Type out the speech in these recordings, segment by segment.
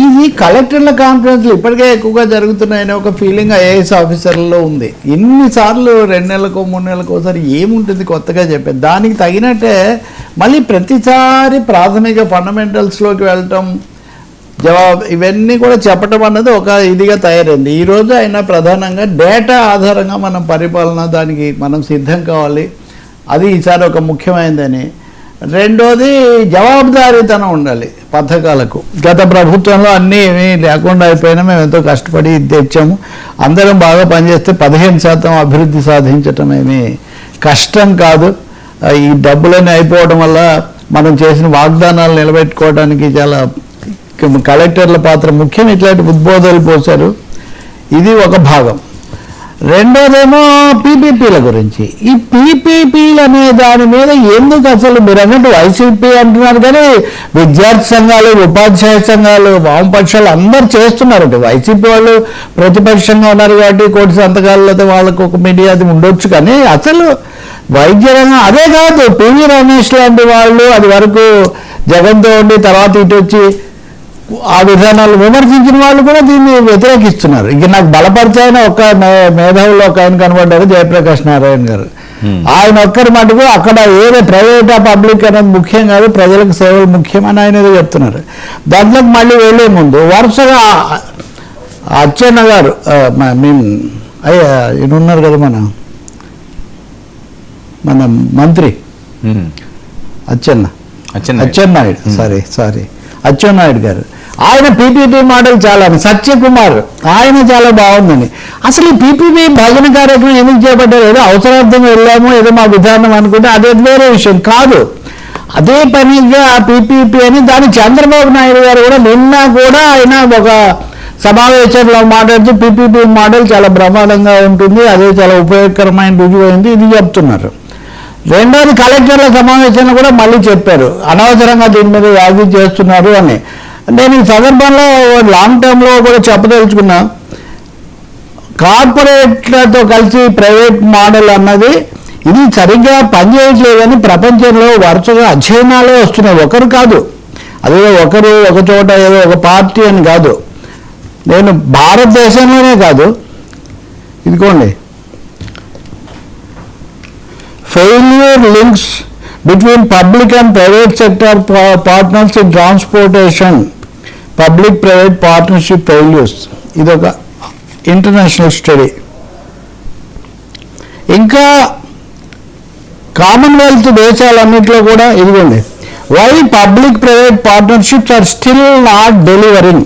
ఇది కలెక్టర్ల కాన్ఫరెన్స్లు ఇప్పటికే ఎక్కువగా జరుగుతున్నాయనే ఒక ఫీలింగ్ ఐఏఎస్ ఆఫీసర్లలో ఉంది. ఎన్నిసార్లు రెండు నెలలకు మూడు నెలలకు ఒకసారి ఏముంటుంది కొత్తగా చెప్పేది? దానికి తగినట్టే మళ్ళీ ప్రతిసారి ప్రాథమిక ఫండమెంటల్స్లోకి వెళ్ళటం జవాబు ఇవన్నీ కూడా చెప్పటం అన్నది ఒక ఇదిగా తయారైంది. ఈరోజు అయినా ప్రధానంగా డేటా ఆధారంగా మనం పరిపాలన దానికి మనం సిద్ధం కావాలి. అది ఈసారి ఒక ముఖ్యమైనదని. రెండోది జవాబుదారీతనం ఉండాలి పథకాలకు. గత ప్రభుత్వంలో అన్నీ ఏమీ లేకుండా అయిపోయినా మేము ఎంతో కష్టపడి ఇది తెచ్చాము. అందరం బాగా పనిచేస్తే పదిహేను శాతం అభివృద్ధి సాధించటం ఏమీ కష్టం కాదు. ఈ డబ్బులన్నీ అయిపోవడం వల్ల మనం చేసిన వాగ్దానాలు నిలబెట్టుకోవడానికి చాలా కలెక్టర్ల పాత్ర ముఖ్యం. ఇట్లాంటి ఉద్బోధనలు పోశారు. ఇది ఒక భాగం. రెండోదేమో పీపీపీల గురించి. ఈ పీపీపీలు అనే దాని మీద ఎందుకు అసలు మీరు అన్నట్టు వైసీపీ అంటున్నారు కానీ విద్యార్థి సంఘాలు ఉపాధ్యాయ సంఘాలు వామపక్షాలు అందరు చేస్తున్నారు వైసీపీ వాళ్ళు ప్రతిపక్షంగా ఉన్నారు కాబట్టి కోటి సంతకాలతో వాళ్ళకు ఒక మీడియా అది ఉండొచ్చు కానీ అసలు వైద్య రంగం అదే కాదు. పివి రమేష్ లాంటి వాళ్ళు అది వరకు జగన్తో ఉండి తర్వాత ఇటు వచ్చి ఆ విధానాలు విమర్శించిన వాళ్ళు కూడా దీన్ని వ్యతిరేకిస్తున్నారు. ఇక నాకు బలపరిచాయన ఒక మే- మేధావులు ఒక ఆయన కనబడ్డారు జయప్రకాష్ నారాయణ గారు. ఆయన ఒక్కరి మటుకు అక్కడ ఏదో ప్రైవేట్ పబ్లిక్ అనేది ముఖ్యం కాదు ప్రజలకు సేవలు ముఖ్యం అని ఆయన ఏదో చెప్తున్నారు. దాంట్లోకి మళ్ళీ వెళ్ళే ముందు వరుసగా అచ్చెన్న గారు మీన్ అయ్యా ఈయన ఉన్నారు కదా మన మన మంత్రి. అచ్చెన్న. అచ్చెన్నాయుడు. Sorry sorry. అచ్చెన్నాయుడు గారు. ఆయన పీపీపీ మోడల్ చాలా సత్యకుమార్ ఆయన చాలా బాగుందని అసలు ఈ పీపీపీ భజన కార్యక్రమం ఎందుకు చేపట్టారు? ఏదో అవసరార్థం వెళ్ళాము ఏదో మా విధానం అనుకుంటే అదే వేరే విషయం కాదు. అదే పనిగా ఆ పీపీపీ అని దాని చంద్రబాబు నాయుడు గారు కూడా నిన్న కూడా ఆయన ఒక సమావేశంలో మాట్లాడుతూ పీపీపీ మోడల్ చాలా బ్రహ్మాండంగా ఉంటుంది అదే చాలా ఉపయోగకరమైన రుజువైంది ఇది చెప్తున్నారు. రెండోది కలెక్టర్ల సమావేశంలో కూడా మళ్ళీ చెప్పారు. అనవసరంగా దీని మీద వ్యాధి చేస్తున్నారు అని. నేను ఈ సందర్భంలో లాంగ్ టర్మ్లో కూడా చెప్పదలుచుకున్నా. కార్పొరేట్లతో కలిసి ప్రైవేట్ మోడల్ అన్నది ఇది సరిగ్గా పనిచేయట్లేదని ప్రపంచంలో వరుసగా అధ్యయనాలే వస్తున్నాయి. ఒకరు కాదు. అదే ఒకరు ఒక చోట ఏదో ఒక పార్టీ అని కాదు. నేను భారతదేశంలోనే కాదు. ఇదిగోండి. Failure links between public and private sector partnership transportation public private partnership failures ఇది ఒక ఇంటర్నేషనల్ స్టడీ ఇంకా కామన్వెల్త్ దేశాలన్నింటిలో కూడా ఇదిగోండి. Why public private partnerships are still not delivering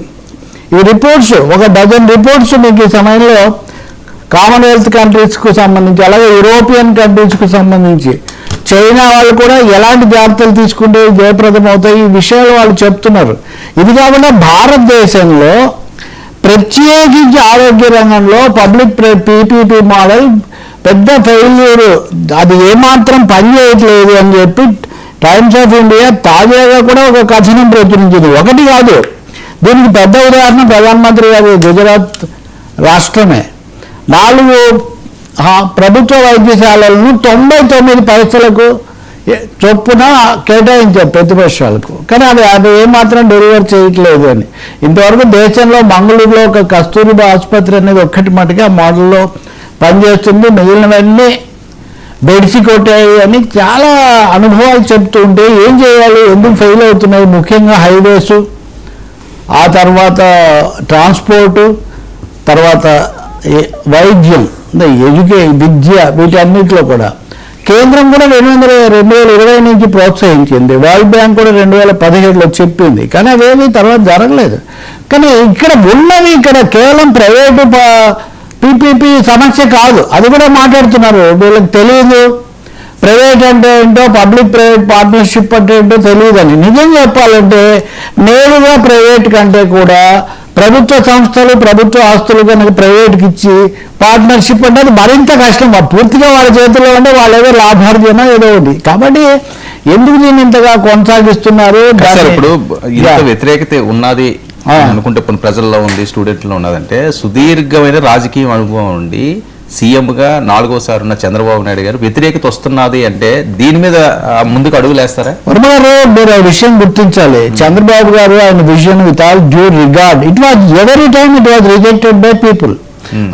ఈ రిపోర్ట్స్ ఒక డజన్ రిపోర్ట్స్ మీకు ఈ సమయంలో కామన్వెల్త్ కంట్రీస్కు సంబంధించి అలాగే యూరోపియన్ కంట్రీస్కు సంబంధించి చైనా వాళ్ళు కూడా ఎలాంటి జాగ్రత్తలు తీసుకుంటే జయప్రదం అవుతాయి ఈ విషయాలు వాళ్ళు చెప్తున్నారు. ఇది కాకుండా భారతదేశంలో ప్రత్యేకించి ఆరోగ్య రంగంలో పబ్లిక్ పీపీపీ మోడల్ పెద్ద ఫెయిల్యూర్ అది ఏమాత్రం పనిచేయట్లేదు అని చెప్పి టైమ్స్ ఆఫ్ ఇండియా తాజాగా కూడా ఒక కథనం ప్రచురించింది. ఒకటి కాదు దీనికి పెద్ద ఉదాహరణ ప్రధానమంత్రి గారి గుజరాత్ రాష్ట్రమే. నాలుగు ప్రభుత్వ వైద్యశాలలను తొంభై తొమ్మిది పరీక్షలకు చొప్పున కేటాయించారు ప్రతిపక్షాలకు. కానీ అది అది ఏమాత్రం డెలివర్ చేయట్లేదు అని. ఇంతవరకు దేశంలో మంగళూరులో ఒక కస్తూరిబా ఆసుపత్రి అనేది ఒక్కటి మటుకే ఆ మోడల్లో పనిచేస్తుంది. మిగిలినవన్నీ బెడిసి కొట్టాయి అని చాలా అనుభవాలు చెప్తూ ఉంటే ఏం చేయాలి? ఎందుకు ఫెయిల్ అవుతున్నాయి? ముఖ్యంగా హైవేసు ఆ తర్వాత ట్రాన్స్పోర్టు తర్వాత వైద్యం ఎడ్యుకే విద్య వీటన్నిటిలో కూడా. కేంద్రం కూడా రెండు వందల రెండు వేల ఇరవై నుంచి ప్రోత్సహించింది. వరల్డ్ బ్యాంక్ కూడా రెండు వేల పదిహేడులో చెప్పింది. కానీ అదేమీ తర్వాత జరగలేదు. కానీ ఇక్కడ ఉన్నవి ఇక్కడ కేవలం ప్రైవేటు పీపీపీ సమస్య కాదు. అది కూడా మాట్లాడుతున్నారు. వీళ్ళకి తెలియదు ప్రైవేట్ అంటే ఏంటో పబ్లిక్ ప్రైవేట్ పార్ట్నర్షిప్ అంటే ఏంటో తెలియదని నిజం చెప్పాలంటే నేరుగా ప్రైవేట్ కంటే కూడా ప్రభుత్వ సంస్థలు ప్రభుత్వ ఆస్తులు కనుక ప్రైవేట్కి ఇచ్చి పార్ట్నర్షిప్ అంటే అది మరింత కష్టం పూర్తిగా వాళ్ళ చేతిలో ఉంటే వాళ్ళు ఏదో లాభార్జన ఏదో ఉంది కాబట్టి ఎందుకు దీన్ని ఇంతగా కొనసాగిస్తున్నారు ఇప్పుడు ఇంత. వ్యతిరేకత ఉన్నది. అనుకుంటే కొన్ని ప్రజల్లో ఉంది స్టూడెంట్లో ఉన్నదంటే సుదీర్ఘమైన రాజకీయ అనుభవం ఉండి సీఎంగా నాలుగోసారి ఉన్న చంద్రబాబు నాయుడు గారు వ్యతిరేకత వస్తున్నది అంటే దీని మీద ముందుకు అడుగులేస్తారా మీరు ఆ విషయం గుర్తించాలి. చంద్రబాబు గారు ఆయన vision with all due regard it was every time it was rejected by people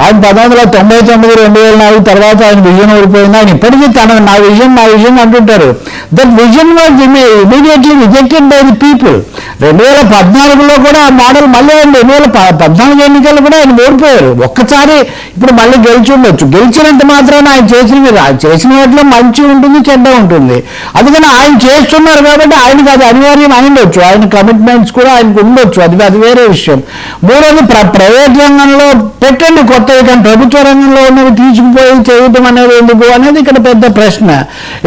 ఆయన పంతొమ్మిది వందల తొంభై తొమ్మిది రెండు వేల నాలుగు తర్వాత ఆయన విజన్ ఓడిపోయింది. ఆయన ఇప్పటికీ తన నా విజన్ నా విజన్ అంటుంటారు. That vision was immediately rejected by the people రెండు వేల పద్నాలుగులో కూడా ఆ మోడల్ మళ్ళీ రెండు వేల పద్నాలుగు ఎన్నికలు కూడా ఆయన ఓడిపోయారు. ఒక్కసారి ఇప్పుడు మళ్ళీ గెలిచి ఉండొచ్చు. గెలిచినంత మాత్రాన ఆయన చేసినవి ఆయన చేసిన వాటిలో మంచి ఉంటుంది చెడ్డ ఉంటుంది. అందుకని ఆయన చేస్తున్నారు కాబట్టి ఆయనకి అది అనివార్యం అయిండొచ్చు ఆయన కమిట్మెంట్స్ కూడా ఆయనకు ఉండొచ్చు. అది అది వేరే విషయం. మూడోది ప్ర ప్రైవేట్ రంగంలో పెట్టండి. కొత్తవి కానీ ప్రభుత్వ రంగంలో ఉన్నవి తీసుకుపోయి చేయటం అనేది ఎందుకు అనేది ఇక్కడ పెద్ద ప్రశ్న.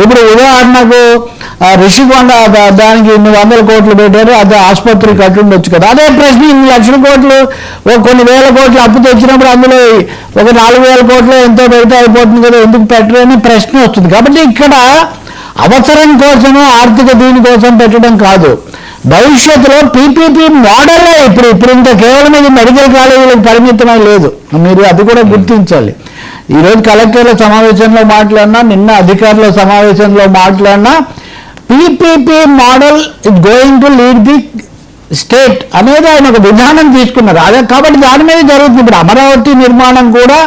ఇప్పుడు ఉదాహరణకు రిషికొండ దానికి ఇన్ని వందల కోట్లు పెట్టారు. అది ఆసుపత్రి కట్టుండొచ్చు కదా. అదే ప్రశ్న ఇన్ని లక్షల కోట్లు కొన్ని వేల కోట్లు అప్పు తెచ్చినప్పుడు అందులో ఒక నాలుగు వేల కోట్లు ఎంతో పెడితే అయిపోతుంది కదా ఎందుకు పెట్టరు అని ప్రశ్న వస్తుంది. కాబట్టి ఇక్కడ అవసరం కోసము ఆర్థిక దీని కోసం పెట్టడం కాదు. భవిష్యత్తులో పీపీపీ మోడల్ ఇప్పుడు ఇప్పుడు ఇంకా కేవలం ఇది మెడికల్ కాలేజీలకు పరిమితమై లేదు. మీరు అది కూడా గుర్తించాలి. ఈరోజు కలెక్టర్ల సమావేశంలో మాట్లాడినా నిన్న అధికారుల సమావేశంలో మాట్లాడినా PPP model it going to lead the state అనేది ఆయన ఒక విధానం తీసుకున్నారు. అదే కాబట్టి దాని మీద జరుగుతుంది. ఇప్పుడు అమరావతి నిర్మాణం కూడా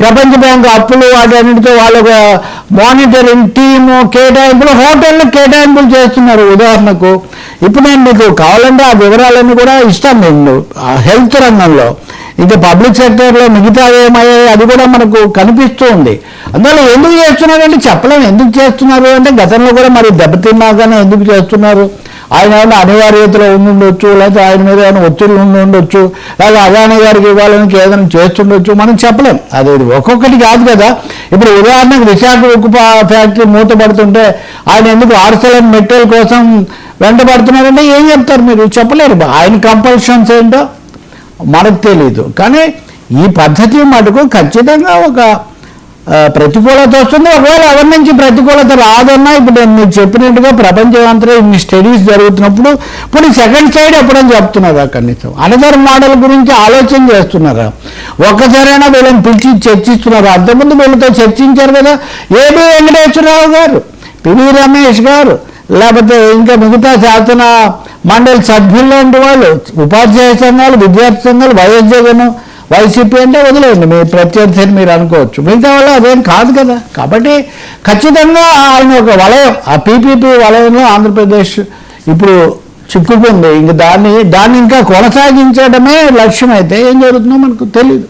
ప్రపంచ బ్యాంక్ అప్పులు వాటన్నిటితో వాళ్ళ మానిటరింగ్ టీము కేటాయింపులు హోటళ్ళు కేటాయింపులు చేస్తున్నారు ఉదాహరణకు. ఇప్పుడు నేను మీకు కావాలంటే ఆ వివరాలన్నీ కూడా ఇస్తాను నేను హెల్త్ రంగంలో. ఇంకా పబ్లిక్ సెక్టర్లో మిగతా ఏమయ్యాయి అది కూడా మనకు కనిపిస్తూ ఉంది. అందువల్ల ఎందుకు చేస్తున్నారంటే చెప్పలేము. ఎందుకు చేస్తున్నారు అంటే గతంలో కూడా మరి దెబ్బతిన్నాకనే ఎందుకు చేస్తున్నారు? ఆయన ఏమైనా అనివార్యతలో ఉండి ఉండొచ్చు లేకపోతే ఆయన మీద ఏమైనా ఒత్తిళ్ళు ఉండి ఉండొచ్చు లేదా అదాని గారికి ఇవ్వాలని ఏదైనా చేస్తుండొచ్చు మనం చెప్పలేం. అది ఒక్కొక్కటి కాదు కదా. ఇప్పుడు ఉదాహరణకు విశాఖ ఉక్కు ఫ్యాక్టరీ మూతపడుతుంటే ఆయన ఎందుకు ఆర్సెలన్ మెటీరియల్ కోసం వెంటబడుతున్నారంటే ఏం చెప్తారు మీరు? చెప్పలేరు. ఆయన కంపల్షన్స్ ఏంటో? మనకు తెలీదు. కానీ ఈ పద్ధతి మటుకు ఖచ్చితంగా ఒక ప్రతికూలత వస్తుంది. ఒకవేళ ఎవరి నుంచి ప్రతికూలత రాదన్నా ఇప్పుడు నేను మీకు చెప్పినట్టుగా ప్రపంచమంతా ఇన్ని స్టడీస్ జరుగుతున్నప్పుడు ఇప్పుడు సెకండ్ సైడ్ ఎప్పుడని చెప్తున్నారు కనీసం? అనదర్ మోడల్ గురించి ఆలోచన చేస్తున్నారా? ఒక్కసారైనా వీళ్ళని పిలిచి చర్చిస్తున్నారు? అంతకుముందు వీళ్ళతో చర్చించారు కదా ఏబి వెంకటేశ్వరరావు గారు పివి రమేష్ గారు. లేకపోతే ఇంకా మిగతా శాసన మండలి సభ్యులు లాంటి వాళ్ళు ఉపాధ్యాయ సంఘాలు విద్యార్థి సంఘాలు వైఎస్ జగన్ వైసీపీ అంటే వదిలేయండి. మీ ప్రత్యర్థి అని మీరు అనుకోవచ్చు. మిగతా వాళ్ళు అదేం కాదు కదా. కాబట్టి ఖచ్చితంగా ఆయన ఒక వలయం ఆ పీపీపీ వలయంలో ఆంధ్రప్రదేశ్ ఇప్పుడు చిక్కుకుంది. ఇంక దాన్ని దాన్ని ఇంకా కొనసాగించడమే లక్ష్యం అయితే ఏం జరుగుతుందో మనకు తెలియదు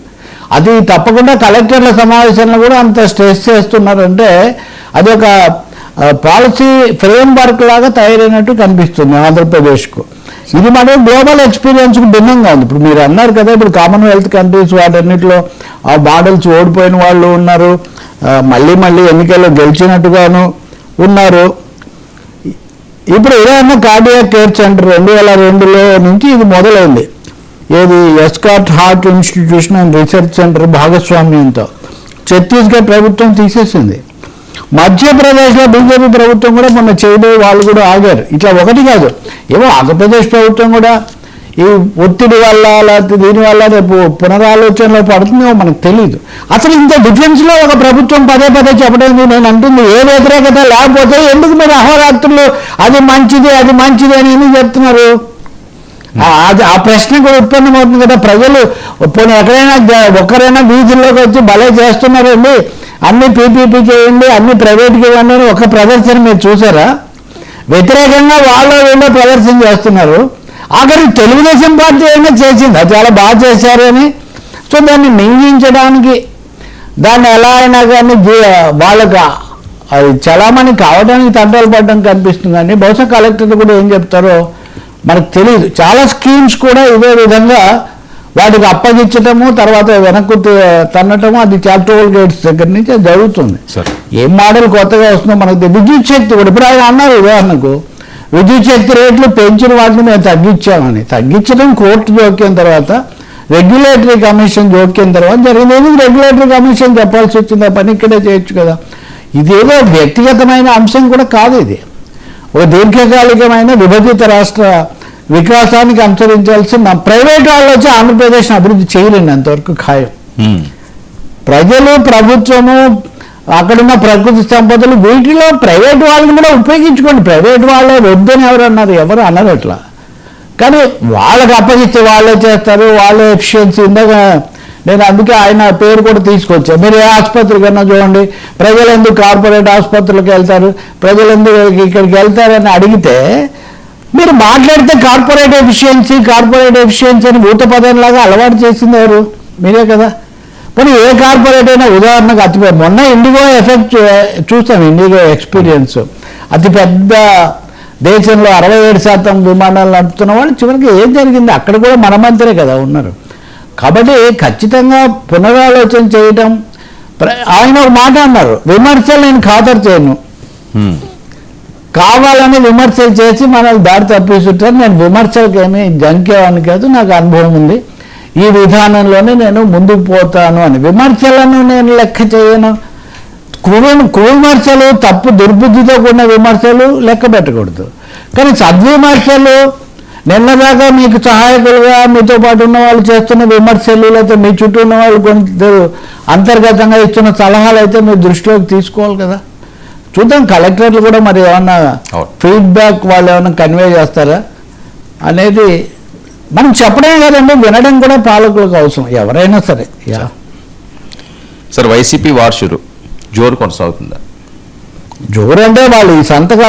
అది తప్పకుండా కలెక్టర్ల సమావేశంలో కూడా అంత స్ట్రెస్ చేస్తున్నారంటే అది ఒక పాలసీ ఫ్రేమ్ వర్క్ లాగా తయారైనట్టు కనిపిస్తుంది ఆంధ్రప్రదేశ్కు. ఇది మన గ్లోబల్ ఎక్స్పీరియన్స్కి భిన్నంగా ఉంది. ఇప్పుడు మీరు అన్నారు కదా ఇప్పుడు కామన్వెల్త్ కంట్రీస్ వాటన్నిటిలో ఆ మోడల్స్ ఓడిపోయిన వాళ్ళు ఉన్నారు మళ్ళీ మళ్ళీ ఎన్నికల్లో గెలిచినట్టుగాను ఉన్నారు. ఇప్పుడు ఏదైనా కార్డియాక్ కేర్ సెంటర్ రెండు వేల రెండులో నుంచి ఇది మొదలైంది. ఏది Escort heart institution and research centre భాగస్వామ్యంతో. ఛత్తీస్గఢ్ ప్రభుత్వం తీసేసింది. మధ్యప్రదేశ్లో బీజేపీ ప్రభుత్వం కూడా మొన్న చేయబోయే వాళ్ళు కూడా ఆగారు. ఇట్లా ఒకటి కాదు. ఏమో ఆంధ్రప్రదేశ్ ప్రభుత్వం కూడా ఈ ఒత్తిడి వల్ల లేకపోతే దీని వల్ల రేపు పునరాలోచనలో పడుతుందో మనకు తెలియదు అసలు ఇంత డిఫెన్స్లో ఒక ప్రభుత్వం పదే పదే చెప్పడం నేను అంటుంది ఏ వ్యతిరేకత లేకపోతే ఎందుకు మీరు అహోరాత్రులు? అది మంచిది అది మంచిది అని ఎందుకు చెప్తున్నారు? అది ఆ ప్రశ్న కూడా ఉత్పన్నమవుతుంది కదా. ప్రజలు పోనీ ఎక్కడైనా ఒక్కరైనా వీధుల్లోకి వచ్చి భలే చేస్తున్నారండి. అన్ని పీపీపీ చేయండి అన్ని ప్రైవేట్కి ఇవ్వండి అని ఒక ప్రదర్శన మీరు చూసారా? వ్యతిరేకంగా వాళ్ళు వీళ్ళు ప్రదర్శన చేస్తున్నారు. ఆఖరి తెలుగుదేశం పార్టీ అయినా చేసింది? అది చాలా బాగా చేశారు అని. సో దాన్ని మింగించడానికి దాన్ని ఎలా అయినా కానీ వాళ్ళకి అది చలామణి కావడానికి తండ్రాలు పడడం కనిపిస్తుంది కానీ బహుశా కలెక్టర్లు కూడా ఏం చెప్తారో మనకు తెలియదు చాలా స్కీమ్స్ కూడా ఇదే విధంగా వాటికి అప్పగించటము తర్వాత వెనక్కు తన్నటము అది టోల్ గేట్స్ దగ్గర నుంచి అది జరుగుతుంది. సరే ఏం మోడల్ కొత్తగా వస్తుందో మనకు విద్యుత్ శక్తి కూడా ఇప్పుడు ఆయన అన్నారు ఉదాహరణకు విద్యుత్ శక్తి రేట్లు పెంచిన వాటిని మేము తగ్గించామని. తగ్గించడం కోర్టు జోక్యం తర్వాత రెగ్యులేటరీ కమిషన్ జోక్యం తర్వాత జరిగింది. రెగ్యులేటరీ కమిషన్ చెప్పాల్సి వచ్చింది ఆ పని ఇక్కడే చేయొచ్చు కదా. ఇదేదో వ్యక్తిగతమైన అంశం కూడా కాదు ఇది. ఒక దీర్ఘకాలికమైన విభజిత రాష్ట్ర వికాసానికి అనుసరించాల్సిన ప్రైవేట్ వాళ్ళు వచ్చి ఆంధ్రప్రదేశ్ని అభివృద్ధి చేయలేండి అంతవరకు ఖాయం. ఉమ్. ప్రజలు ప్రభుత్వము అక్కడున్న ప్రకృతి సంపదలు వీటిలో ప్రైవేట్ వాళ్ళని కూడా ఉపయోగించుకోండి. ప్రైవేట్ వాళ్ళే వద్దని ఎవరు అన్నారు? ఎవరు అన్నారు అట్లా. కానీ వాళ్ళకి అప్పగిస్తే వాళ్ళే చేస్తారు వాళ్ళే ఎఫిషియన్సీ ఇందాక నేను అందుకే ఆయన పేరు కూడా తీసుకొచ్చాను మీరు ఏ ఆసుపత్రి కన్నా చూడండి. ప్రజలు ఎందుకు కార్పొరేట్ ఆసుపత్రులకు వెళ్తారు? ప్రజలు ఎందుకు ఇక్కడికి వెళ్తారని అడిగితే మీరు మాట్లాడితే కార్పొరేట్ ఎఫిషియన్సీ కార్పొరేట్ ఎఫిషియన్సీ అని భూత పదంలాగా అలవాటు చేసింది ఎవరు? మీరే కదా. పోనీ ఏ కార్పొరేట్ అయినా ఉదాహరణకు అతిపెద్ద మొన్న ఇండిగో ఎఫెక్ట్ చూసాం ఇండిగో ఎక్స్పీరియన్స్. అతి పెద్ద దేశంలో అరవై ఏడు శాతం విమానాలు నడుపుతున్న వాళ్ళు చివరికి ఏం జరిగింది? అక్కడ కూడా మన మంత్రే కదా ఉన్నారు. కాబట్టి ఖచ్చితంగా పునరాలోచన చేయటం ఆయన ఒక మాట అన్నారు విమర్శలు నేను ఖాతరు చేయను. కావాలని విమర్శలు చేసి మనల్ని దారి తప్పిస్తుంటారు. నేను విమర్శలకు ఏమి జంకేవాడిని కాదు నాకు అనుభవం ఉంది. ఈ విధానంలోనే నేను ముందుకు పోతాను అని. విమర్శలను నేను లెక్క చేయను. కువి కువిమర్శలు తప్పు దుర్బుద్ధితో కూడిన విమర్శలు లెక్క పెట్టకూడదు. కానీ సద్విమర్శలు నిన్నదాకా మీకు సహాయకులుగా మీతో పాటు ఉన్న వాళ్ళు చేస్తున్న విమర్శలు లేకపోతే మీ చుట్టూ ఉన్న వాళ్ళు కొంత అంతర్గతంగా ఇస్తున్న సలహాలు అయితే మీరు దృష్టిలోకి తీసుకోవాలి కదా. చూద్దాం కలెక్టర్లు కూడా మరి ఏమన్నా. ఫీడ్బ్యాక్ వాళ్ళు ఏమన్నా కన్వే చేస్తారా? అనేది మనం చెప్పడమే కదండి వినడం కూడా పాలకులకు అవసరం ఎవరైనా సరే. యా. సార్. వైసీపీ వార్షులు జోరు కొనసాగుతుందా? జోరంటే వాళ్ళు ఈ సంతకాలు